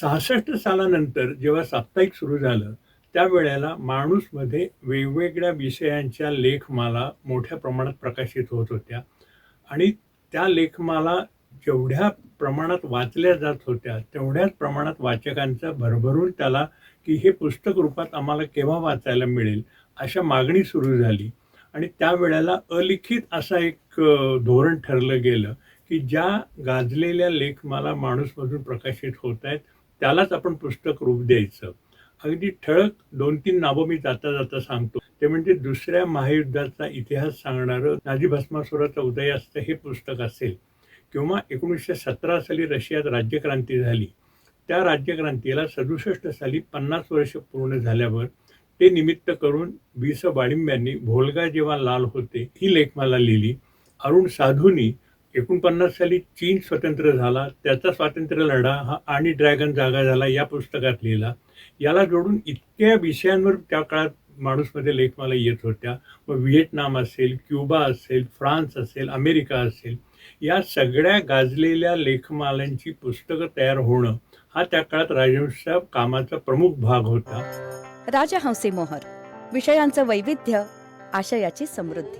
सहासष्ट सालानंतर जेव्हा साप्ताहिक सुरू झालं त्यावेळेला माणूसमध्ये वेगवेगळ्या विषयांच्या लेखमाला मोठ्या प्रमाणात प्रकाशित होत होत्या. आणि त्या लेखमाला जेवढ्या प्रमाणात वाचल्या जात होत्या तेवढ्याच प्रमाणात वाचकांचा भरभरून त्याला की हे पुस्तक रूपात आम्हाला केव्हा वाचायला मिळेल अशा मागणी सुरू झाली. आणि त्यावेळेला अलिखित असा एक धोरण ठरलं गेलं की ज्या गाजलेल्या लेखमाला माणूसमधून प्रकाशित होत आहेत त्यालाच आपण पुस्तक रूप द्यायचं. अगदी ठळक दोन तीन नावं मी जाता जाता सांगतो. ते म्हणजे दुसऱ्या महायुद्धाचा इतिहास सांगणारं नाझी भस्मासुराचा उदयास्त हे पुस्तक असेल. किंवा एकोणीसशे सतरा साली रशियात राज्यक्रांती झाली. त्या राज्यक्रांतीला सदुसष्ट साली पन्नास वर्ष पूर्ण झाल्यावर ते निमित्त करून वि स बाळिंब्यांनी भोलगा जेव्हा लाल होते ही लेखमाला लिहिली. अरुण साधूनी एकोणपन्नास साली चीन स्वतंत्र झाला त्याचा स्वातंत्र्य लढा हा आणि ड्रॅगन जागा झाला या पुस्तकात लिहिला. याला जोडून इतक्या विषयांवर त्या काळात माणूसमध्ये लेखमाला येत होत्या. मग व्हिएटनाम असेल क्युबा असेल फ्रान्स असेल अमेरिका असेल या सगळ्या गाजलेल्या लेखमालांची पुस्तकं तयार होणं हा त्या काळात राजवंशच्या कामाचा प्रमुख भाग होता. राजहंसी मोहर विषयांचं वैविध्य आशयाची समृद्धी.